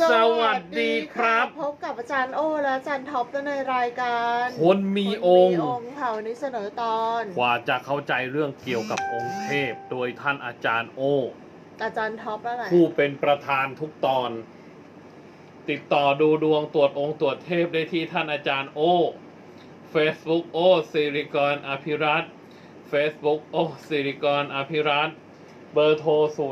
สวัสดีครับ พบกับอาจารย์โอและอาจารย์ท็อปในรายการคนมีองค์คนมีองค์ค่ะวันนี้เสนอตอนกว่าจะเข้าใจเรื่องเกี่ยวกับองค์เทพ โดยท่านอาจารย์โอ อาจารย์ท็อปอะไรผู้เป็นประธานทุกตอน ติดต่อดูดวงตรวจองค์ตรวจเทพได้ที่ท่านอาจารย์โอ Facebook โอสิริกรอภิรัตน์ Facebook โอสิริกรอภิรัตน์เบอร์โทร 0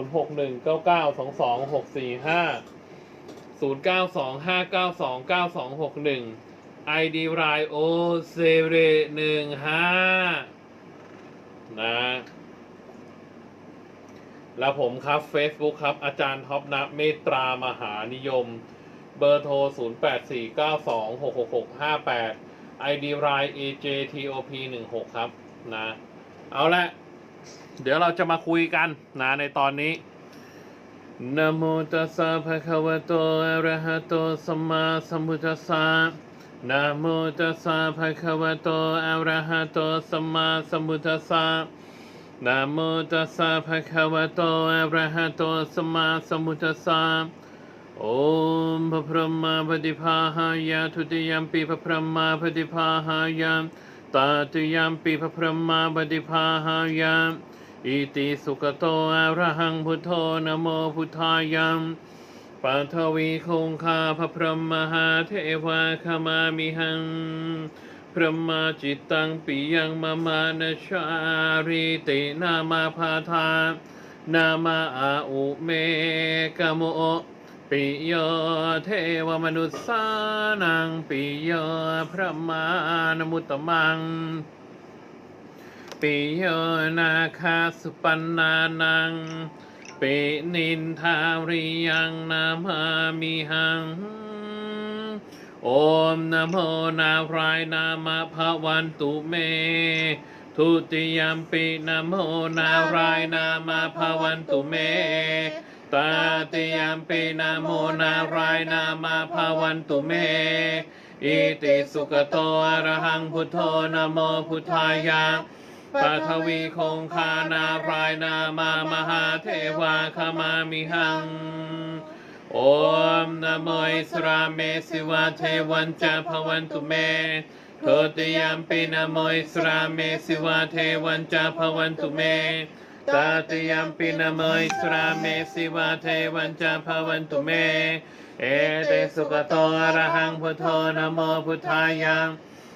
0 9 2 5 9 2 9 2 6 1 ID รายโอเซเรหนึ่งห้านะแล้วผมครับ Facebook ครับ อาจารย์ท็อปนะเมตตามหานิยม เบอร์โทร 0 8 4 9 2 6 6 6 5 8 ID ราย AJTOP 1 6ครับนะ เอาละเดี๋ยวเราจะมาคุยกันนะในตอนนี้ นะโมตัสสะภะคะวะโตอะระหะโตสัมมาสัมพุทธัสสะนะโมตัสสะภะคะวะโตอะระหะโตสัมมาสัมพุทธัสสะนะโมตัสสะภะคะวะโตอะระหะโตสัมมาสัมพุทธัสสะโอมพระพรหมาปฏิภาหายะทุติยมปีพระพรหมาปฏิภาหายะตาตุยมปีพระพรหมาปฏิภาหายะ อิติสุขโตอะระหังพุทโธนโมพุทธายัมปัทวีคงคาพระพรหมหาเทวาขมามิหัง พระมาจิตตังปิยังมามานชาริตินามาพาทานามาอาอุเมกโมปิโยเทวมนุษสานังปิโยพระมานมุตตมัง ปิโยนาคาสุปันนานังปินินทาริยังนามามิหัง โอมนโมนารายนามาภวันตุเม ทุติยมปินโมนารายนามาภวันตุเมตาติยมปินโมนารายนามาภวันตุเมอิติสุขโตอะระหังพุทโธนโมพุทธายะ ปัทวีคงคานาพรายนามามหาเทวาขมามิหัง โอมนโมอิสราเมสิวาเทวันจะพวันตุเมโทติยมปินโมอิสราเมสิวาเทวันจะพวันตุเมตาติยมปินโมอิสราเมสิวาเทวันจะพวันตุเม เอเตสุกโตอระหังพุทโธนโมพุทธายัง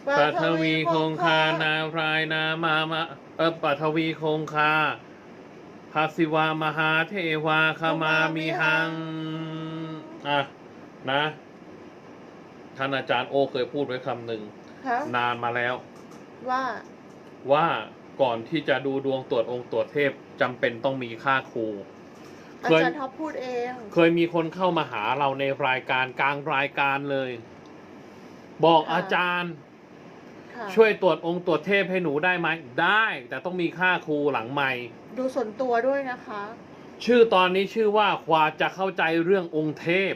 ปัทวีคงคานารายนามามะเออปัทวีคงคาภาสิวามหาเทวาขมามิหังอะนะ ท่านอาจารย์โอเคยพูดไว้คำหนึ่งฮะนานมาแล้ว ว่าว่าก่อนที่จะดูดวงตรวจองค์ตรวจเทพจำเป็นต้องมีค่าครู อาเคย จารย์ท็อปพูดเอง เคยมีคนเข้ามาหาเราในรายการกลางรายการเลย บอกอาจารย์ ค่ะช่วยตรวจองค์ตรวจเทพให้หนูได้ไหมได้ แต่ต้องมีค่าครูหลังไม่ ดูส่วนตัวด้วยนะคะ ชื่อตอนนี้ชื่อว่าควาจะเข้าใจเรื่ององค์เทพ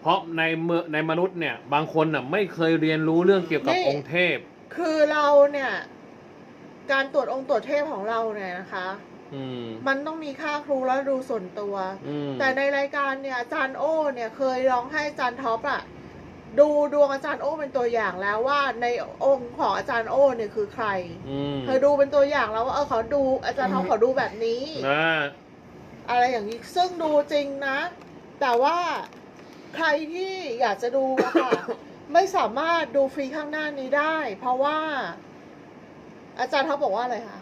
เพราะในเมื่อในมนุษย์เนี่ยบางคนน่ะไม่เคยเรียนรู้เรื่องเกี่ยวกับนี่ องค์เทพ คือเราเนี่ย การตรวจองค์ตรวจเทพของเราเนี่ยนะคะ อืมมันต้องมีค่าครูแล้วดูส่วนตัว อืมแต่ในรายการเนี่ยอาจารย์โอ้เนี่ยเคยร้องให้อาจารย์ท็อปอะ ดูดวงอาจารย์โอ้เป็นตัวอย่างแล้วว่าในองค์ของอาจารย์โอ้เนี่ยคือใคร อืมเธอดูเป็นตัวอย่างแล้วว่าเออเขาดูอาจารย์ท็อปเขาดูแบบนี้ นะอะไรอย่างนี้ซึ่งดูจริงนะ แต่ว่าใครที่อยากจะดูอะค่ะ ไม่สามารถดูฟรีข้างหน้านี้ได้ เพราะว่า อาจารย์เขาบอกว่าอะไรคะ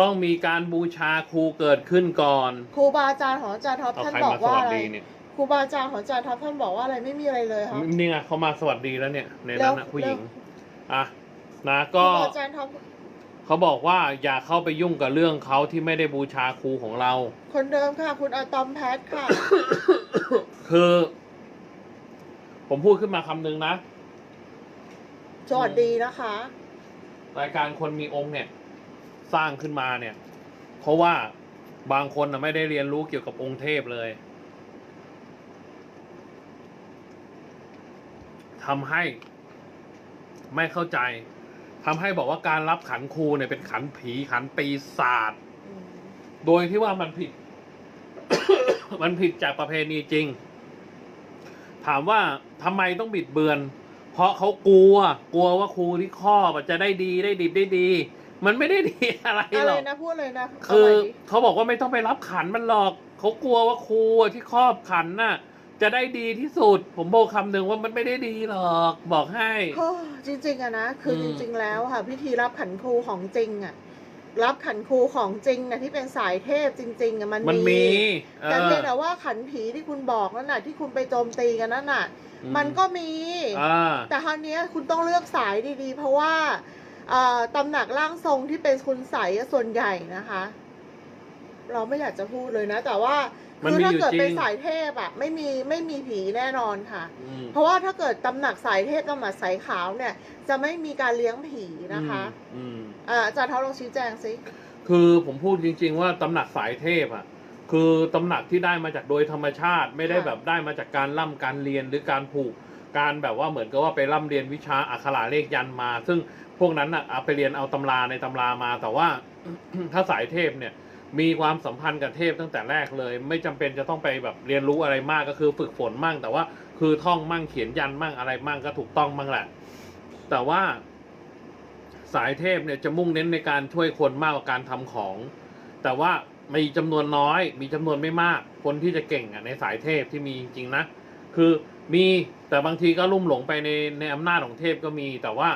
ต้องมีการบูชาครูเกิดขึ้นก่อนครูบาอาจารย์ของอาจารย์ท็อปเอาท่านใครบอกมาสว่าวัสอะไร ดีเนี่ย ครูบาอาจารย์ของอาจารย์ท็อปท่านบอกว่าอะไรไม่มีอะไรเลยค่ะนี่ไงเขามาสวัสดีแล้วเนี่ย ในนั้นนะแล้วผู้หญิงแล้วอะนะครูก็บาอาจารย์ท็อปเขาบอกว่าอย่าเข้าไปยุ่งกับเรื่องเขาที่ไม่ได้บูชาครูของเรา คนเดิมค่ะ คุณอะตอมแพทค่ะ คือ ผมพูดขึ้นมาคำหนึ่งนะสวัสดีนะคะ รายการคนมีองค์เนี่ย สร้างขึ้นมาเนี่ย เพราะว่าบางคนนะไม่ได้เรียนรู้เกี่ยวกับองค์เทพเลย ทำให้ไม่เข้าใจทำให้บอกว่าการรับขันครูเนี่ยเป็นขันผีขันปีศาจอืมโดยที่ว่ามันผิด มันผิดจากประเพณีจริง ถามว่าทำไมต้องบิดเบือน เพราะเขากลัว กลัวว่าครูที่ครอบอะจะได้ดีได้ดิบได้ดี มันไม่ได้ดีอะไรอะหรไรอกนะพูดเลยนะคือเอาใหม่ดิเขาบอกว่าไม่ต้องไปรับขันมันหรอกเขากลัวว่าครูที่ครอบขันน่ะ จะได้ดีที่สุด ผมบอกคำหนึ่งว่ามันไม่ได้ดีหรอก บอกให้เฮ้อจริงๆอะนะคืออม จริง ๆ แล้วค่ะ พิธีรับขันครูของจริงอะรับขันครูของจริงนะที่เป็นสายเทพจริงๆอะมันมันมีเอแต่อเพียงแต่ว่าขันผีที่คุณบอกนั่นน่ะที่คุณไปโจมตีกันนั่นน่ะอืมันก็มี อ่า แต่คราวเนี้ยคุณต้องเลือกสายดีๆ เพราะว่าเอ่อตำหนักร่างทรงที่เป็นคุณใสยอะส่วนใหญ่นะคะ เราไม่อยากจะพูดเลยนะ แต่ว่า มันคือมีถ้าอยู่เกิดจริง เป็นสายเทพอะไม่มีไม่มีผีแน่นอนค่ะ อืม เพราะว่าถ้าเกิดตำหนักสายเทพตำหนักสายขาวเนี่ย จะไม่มีการเลี้ยงผีนะคะอืมอ่าอาจารย์เท้าลองชี้แจงสิคือผมพูดจริง ๆ ว่าตำหนักสายเทพอะ คือตำหนักที่ได้มาจากโดยธรรมชาติไม่ได้แบบได้มาจากการล่ำการเรียนหรือการผูกการแบบว่าเหมือนกับว่าไปร่ำเรียนวิชาอักขระเลขยันต์มา ซึ่งพวกนั้นอะเอาไปเรียนเอาตำราในตำรามา แต่ว่า ถ้าสายเทพเนี่ย มีความสัมพันธ์กับเทพตั้งแต่แรกเลย ไม่จำเป็นจะต้องไปแบบเรียนรู้อะไรมากก็คือฝึกฝนมั่ง แต่ว่าคือท่องมั่งเขียนยันมั่งอะไรมั่งก็ถูกต้องมั่งแหละ แต่ว่าสายเทพเนี่ยจะมุ่งเน้นในการช่วยคนมากกว่าการทำของ แต่ว่ามีจำนวนน้อย มีจำนวนไม่มาก คนที่จะเก่งอะในสายเทพที่มีจริงๆนะคือมีแต่บางทีก็ลุ่มหลงไปในในอำนาจของเทพก็มี แต่ว่า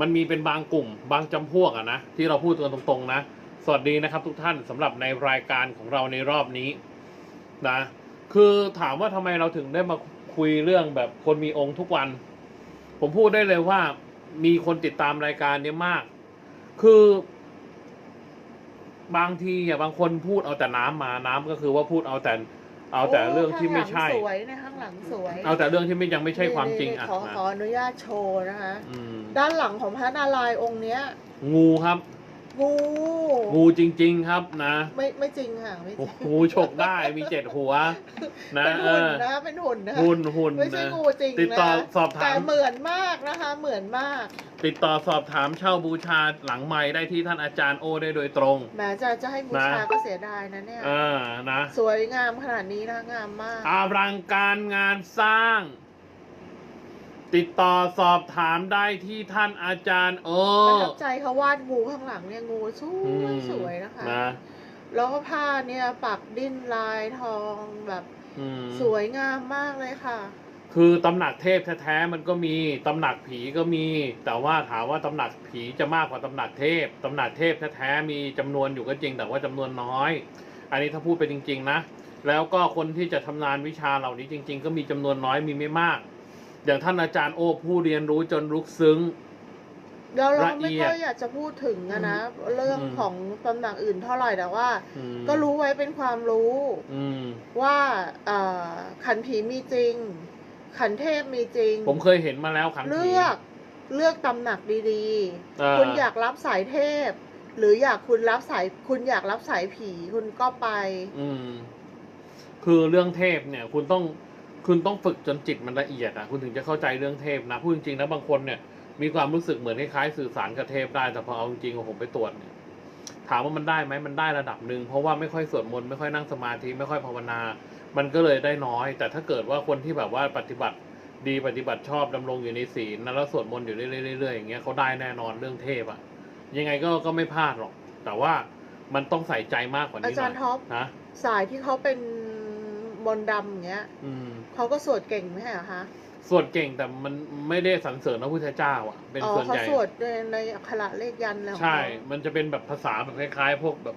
มันมีเป็นบางกลุ่ม บางจำพวกอะนะที่เราพูดกันตรงๆนะ สวัสดีนะครับทุกท่านสำหรับในรายการของเราในรอบนี้นะคือถามว่าทำไมเราถึงได้มาคุยเรื่องแบบคนมีองค์ทุกวัน ผมพูดได้เลยว่ามีคนติดตามรายการเนี้ยมาก คือบางทีอะบางคนพูดเอาแต่น้ำมาน้ำก็คือว่าพูดเอาแต่เอาแต่เรื่องที่ไม่ใช่ข้างหลังสวยในข้างหลังสวยเอาแต่เรื่องที่ไม่ยังไม่ใช่ความจริงนี่อะขอนะขออนุญาตโชว์นะคะ อืมด้านหลังของพระนารายณ์องค์เนี้ย งูครับ งูงูจริง ๆ ครับนะ ไม่ไม่จริงค่ะไม่จริงงูฉกได้มีเจ็ดหัว นะเป็นเอหุ่นอนะเป็นหุ่นนะหุ่นหุ่นไม่ใช่นะงูจริงติดต่อนะสอบถามแต่เหมือนมากนะคะ เหมือนมาก ติดต่อสอบถามเช่าบูชาหลังไม้ได้ที่ท่านอาจารย์โอได้โดยตรงแม้จะจะให้บูชานะก็เสียดายนะเนี่ยอ่านะ สวยงามขนาดนี้นะคะงามมากอารังการงานสร้าง ติดต่อสอบถามได้ที่ท่านอาจารย์โอประทับใจเขาวาดงูข้างหลังเนี่ยงูสอืวยมสวยนะคะ นะแล้วก็ผ้าเนี่ยปักดิ้นลายทองแบบอืมสวยงามมากเลยค่ะ คือตำหนักเทพแท้ๆมันก็มีตำหนักผีก็มี แต่ว่าถามว่าตำหนักผีจะมากกว่าตำหนักเทพตำหนักเทพแท้ๆมีจำนวนอยู่ก็จริงแต่ว่าจำนวนน้อย อันนี้ถ้าพูดไปจริง ๆ นะ แล้วก็คนที่จะทำนานวิชาเหล่านี้จริง ๆ ก็มีจำนวนน้อยมีไม่มาก อย่างท่านอาจารย์โอ้ผู้เรียนรู้จนลุกซึ้งเดี๋ยวเราละไม่เอียดค่อยอยากจะพูดถึงอะนะเรื่องอืมของตำหนักอื่นเท่าไหร่แต่ว่าอืมก็รู้ไว้เป็นความรู้อืมว่าเอ่อขันผีมีจริง ขันเทพมีจริง ผมเคยเห็นมาแล้วขันผีเลือกเลือกตำหนักดีเอ่อๆคุณอยากรับสายเทพ หรืออยากคุณรับสายคุณอยากรับสายผีคุณก็ไป อืมคือเรื่องเทพเนี่ย คุณต้อง คุณต้องฝึกจนจิตมันละเอียดอะคุณถึงจะเข้าใจเรื่องเทพนะพูดจริงๆนะบางคนเนี่ย มีความรู้สึกเหมือนคล้ายๆสื่อสารกับเทพได้แต่พอเอาจริงๆผมไปตรวจเนี่ยถามว่ามันได้ไหมมันได้ระดับหนึ่งเพราะว่าไม่ค่อยสวดมนต์ไม่ค่อยนั่งสมาธิไม่ค่อยภาวนา มันก็เลยได้น้อย แต่ถ้าเกิดว่าคนที่แบบว่าปฏิบัติดีปฏิบัติชอบดำรงอยู่ในศีลนะแล้วสวดมนต์อยู่เรื่อยๆเรื่อยๆอย่างเงี้ยเขาได้แน่นอนเรื่องเทพอะยังไงก็ก็ไม่พลาดหรอก แต่ว่ามันต้องใส่ใจมากกว่านี้หอาน่จาอรยย์ท็อปนะสายที่เขาเป็น มนต์ดำอย่างเงี้ยอืม เขาก็สวดเก่งไหมเหรอคะสวดเก่งแต่มันไม่ได้สรรเสริญพระพุทธเจ้าอะ เป็นอ๋อส่วนเขาใหญ่ สวดในในอักขระเลขยันต์อะไรของใช่เขามันจะเป็นแบบภาษาแบบคล้ายๆ พวกแบบ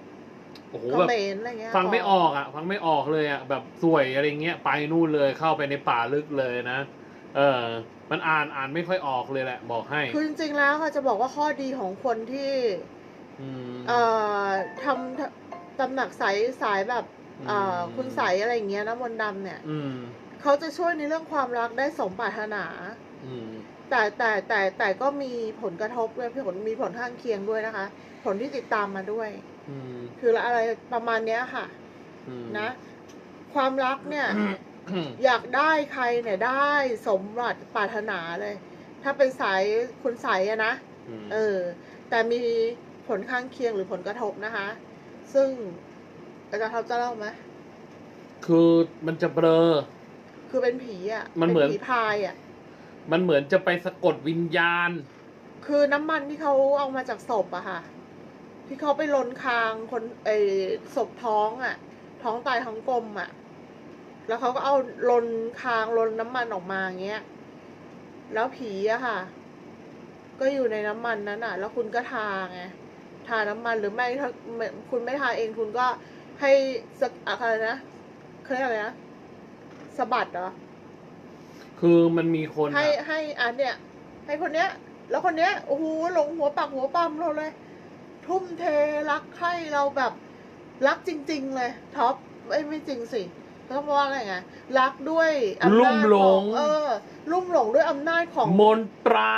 โอ้โหเขแบบมรอะไรเงี้ยฟังไม่ออกอะ ฟังไม่ออกเลยอะ แบบสวยอะไรเงี้ย ไปนู่นเลยเข้าไปในป่าลึกเลยนะ เออ มันอ่านอ่านไม่ค่อยออกเลยแหละ บอกให้คือจริงๆแล้วค่ะจะบอกว่าข้อดีของคนที่อืมเอ่อทำตำหนักสายสายแบบ เอ่ออืมคุณสายอะไรอย่างเงี้ยนะมนต์ดำเนี่ยอืมเขาจะช่วยในเรื่องความรักได้สมปรารถนา อืมแต่แต่แต่แต่ก็มีผลกระทบด้วยผลมีผลข้างเคียงด้วยนะคะ ผลที่ติดตามมาด้วย อืมคืออะไรประมาณเนี้ยค่ะ อืมนะ ความรักเนี่ย อืมอยากได้ใครเนี่ยได้สมบัติปรารถนาเลย ถ้าเป็นสายคุณสายอะนะ เออ แต่มีผลข้างเคียงหรือผลกระทบนะคะ ซึ่ง อาจารย์เขาจะเล่าไหมคือมันจะเบลอ คือเป็นผีอะมันเหมือน ป็ผีพายอะ มันเหมือนจะไปสะกดวิญญาณ คือน้ำมันที่เขาเอามาจากศพอะค่ะ ที่เขาไปลนคางคนไอศพท้องอะท้องตายท้องกลมอะแล้วเขาก็เอาลนคางลนน้ำมันออกมาอย่างเงี้ย แล้วผีอะค่ะ ก็อยู่ในน้ำมันนั้นอะแล้วคุณก็ทาไงทาน้ำมันหรือไม่ถ้าไม่คุณไม่ทาเองคุณก็ ให้สักอะไรนะเขาเรียกอะไรนะสะบัดเหรอคือมันมีคนให้อะให้อันเนี้ยให้คนเนี้ย แล้วคนเนี้ยโอ้โหหลงหัวปักหัวปั๊มเราเลย ทุ่มเทรักใคร่เราแบบรักจริง ๆ เลยท็อปไม่ไม่จริงสิต้องว่าอะไรไงรักด้วยอำลุ่นามจหลของงเออ ลุ่มหลงด้วยอำนาจของมนตรา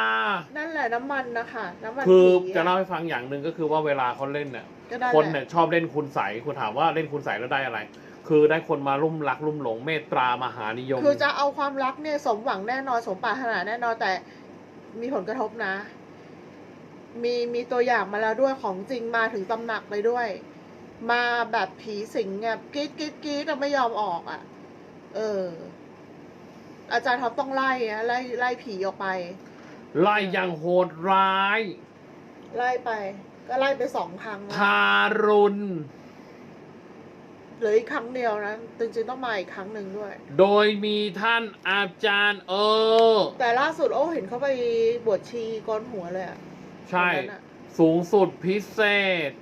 นั่นแหละน้ำมันนะคะน้ำมันคือผีจะเล่าให้ฟังอย่างหนึ่งก็คือว่าเวลาเขาเล่นเนี่ย ก็ได้คนแหเนี่ยละชอบเล่นคุณใสคุณถามว่าเล่นคุณใสแล้วได้อะไร คือได้คนมาลุ่มรักลุ่มหลงเมตตามหานิยม คือจะเอาความรักเนี่ยสมหวังแน่นอนสมปรารถนาแน่นอนแต่มีผลกระทบนะ มีมีตัวอย่างมาแล้วด้วยของจริงมาถึงตำหนักเลยด้วย มาแบบผีสิงแบบกรีดกรีดกรีดแต่ไม่ยอมออกอะ เออ อาจารย์ท็อปต้องไล่อะไล่ไล่ผีออกไป ไล่อย่างโหดร้าย ไล่ไป ก็ไล่ไปสองครั้งแล้วทารุณ เหลืออีกครั้งเดียวนะจริงๆต้องมาอีกครั้งหนึ่งด้วย โดยมีท่านอาจารย์เออ แต่ล่าสุดโอ้เห็นเขาไปบวชชีโกนหัวเลยอะใช่ คนนั้นอะสูงสุดพิเศษ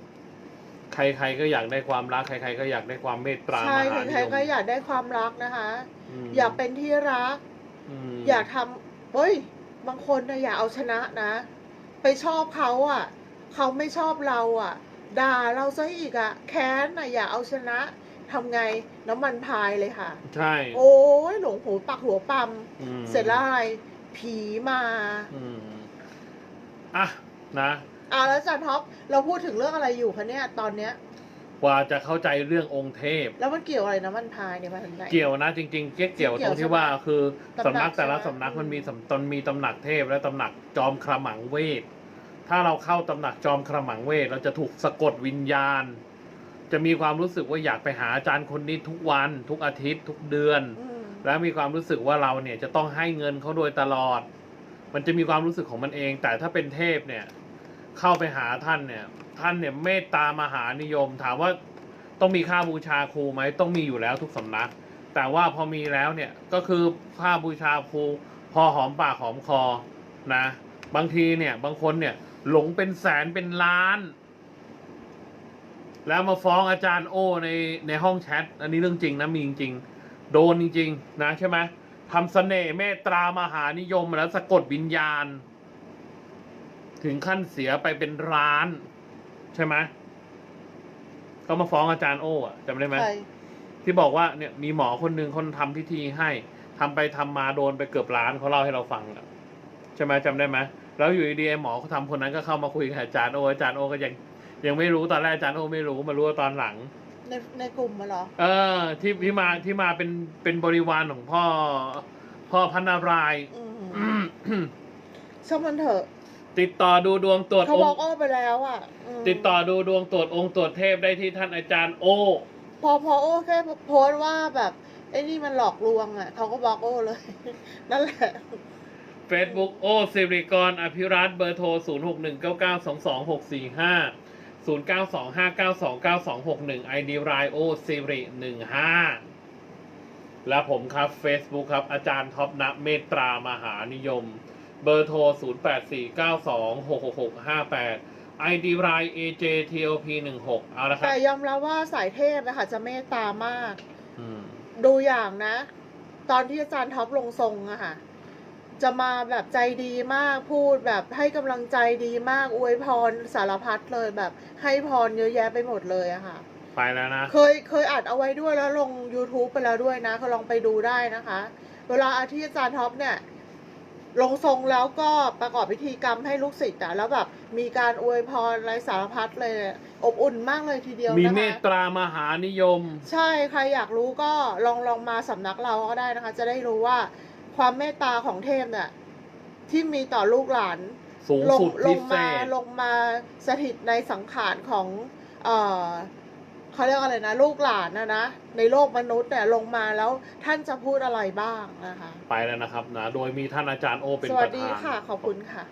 ใครๆก็อยากได้ความรัก ใครๆก็อยากได้ความเมตตามใช่หานิใครยม ๆก็อยากได้ความรักนะคะม อยากเป็นที่รักมอยากทำเฮ้ย บางคนนะอยากเอาชนะนะ ไปชอบเขาอะ เขาไม่ชอบเราอะ ด่าเราซะอีกอะ แค้นน่ะอยากเอาชนะทำไงน้ำมันพายเลยค่ะ ใช่ โอ้ยหลงหูปักหัวปั๊มอืมเสร็จแล้วอะไร ผีมาอืมอะนะอะแล้วอาจารย์ท็อปเราพูดถึงเรื่องอะไรอยู่คะเนี่ยตอนเนี้ย กว่าจะเข้าใจเรื่ององค์เทพ แล้วมันเกี่ยวอะไรน้ำมันพายเนี่ยมาถึงไหน เกี่ยวนะจริงๆเกี่ยวเกี่ยวเกี่ตยวรงที่ว่าคือตำหนักสำนักแต่ละใช่ไหม สำนักมันอืมมีสำตนมีตำหนักเทพและตำหนักจอมขมังเวท ถ้าเราเข้าตำหนักจอมขมังเวท เราจะถูกสะกดวิญญาณ จะมีความรู้สึกว่าอยากไปหาอาจารย์คนนี้ทุกวัน ทุกอาทิตย์ ทุกเดือน อืมและมีความรู้สึกว่าเราเนี่ยจะต้องให้เงินเขาโดยตลอด มันจะมีความรู้สึกของมันเอง แต่ถ้าเป็นเทพเนี่ย เข้าไปหาท่านเนี่ย ท่านเนี่ยเมตตามหานิยม ถามว่าต้องมีค่าบูชาครูไหมต้องมีอยู่แล้วทุกสำนัก แต่ว่าพอมีแล้วเนี่ยก็คือค่าบูชาครูพอหอมปากหอมคอนะ บางทีเนี่ยบางคนเนี่ยหลงเป็นแสนเป็นล้าน แล้วมาฟ้องอาจารย์โอในในห้องแชทอันนี้เรื่องจริงนะมีจริงๆ โดนจริง ๆ นะใช่ไหมทำเสน่ห์เมตตามหานิยมแล้วสะกดวิญญาณ ถึงขั้นเสียไปเป็นร้าน ใช่ไหมเขามาฟ้องอาจารย์โอ้อะจำได้ไหมใช่ที่บอกว่าเนี่ยมีหมอคนหนึ่งคนทำพิธีให้ทำไปทำมาโดนไปเกือบล้านเขาเล่าให้เราฟังอะใช่ไหมจำได้ไหมแล้วอยู่ดีๆไอ้หมอเขาทำคนนั้นก็เข้ามาคุยกับอาจารย์โออาจารย์โอก็ยังยังไม่รู้ตอนแรกอาจารย์โอไม่รู้มารู้ตอนหลัง ในในกลุ่มมาเหรอ เออที่ที่มาที่มาเป็นเป็นบริวารของพ่อ พ่อพันนารายณ์ อืม ช่างมันเถอะ ติดต่อดูดวงตรวจเขาอบล็อกงค์ อ้อไปแล้วอะมติดต่อดูดวงตรวจองค์ตรวจเทพได้ที่ท่านอาจารย์โอ พอพอโอ้แค่โพสต์ว่าแบบไอ้นี่มันหลอกลวงอะเขาก็บล็อกโอ้เลย นั่นแหละ Facebook โอสิริกรอภิรัตน์เบอร์โทร 0 6 1 9 9 2 2 6 4 5 0 9 2 5 9 2 9 2 6 1 ID รายโอสิริ15 และผมครับ Facebook ครับ อาจารย์ท็อปนะเมตตามหานิยม เบอร์โทร 0 8 4 9 2 6 6 6 5 8 ID ราย AJTOP 16 เอาละครัแต่บยอมรับว่าสายเทพนะคะจะเมตตามาก อืม ดูอย่างนะ ตอนที่อาจารย์ท็อปลงทรงอะค่ะ จะมาแบบใจดีมากพูดแบบให้กำลังใจดีมากอวยพรสารพัดเลยแบบ ให้พรเยอะแยะไปหมดเลยอะค่ะ ไปแล้วนะ เคยเคยอัดเอาไว้ด้วยแล้วลง YouTube ไปแล้วด้วยนะก็ลองไปดูได้นะคะ เวลาอาที่อาจารย์ท็อปเนี่ย ลงทรงแล้วก็ประกอบพิธีกรรมให้ลูกศิษย์อะแล้วแบบมีการอวยพรอะไรสารพัดเลย อบอุ่นมากเลยทีเดียวมีนะเมคะตตามหานิยม ใช่ใครอยากรู้ก็ลองลองมาสำนักเราก็ได้นะคะ จะได้รู้ว่าความเมตตาของเทพเนี่ยที่มีต่อลูกหลาน สูงลงสุดลพิงเศมาษ ลงมาสถิตในสังขารของเอ่อ เขาเรียกอะไรนะ ลูกหลานนะนะ ในโลกมนุษย์เนี่ยลงมาแล้วท่านจะพูดอะไรบ้างนะคะ ไปแล้วนะครับนะโดยมีท่านอาจารย์โอเป็นสปวัสระดีธาน ค่ะ ขอบคุณค่ะ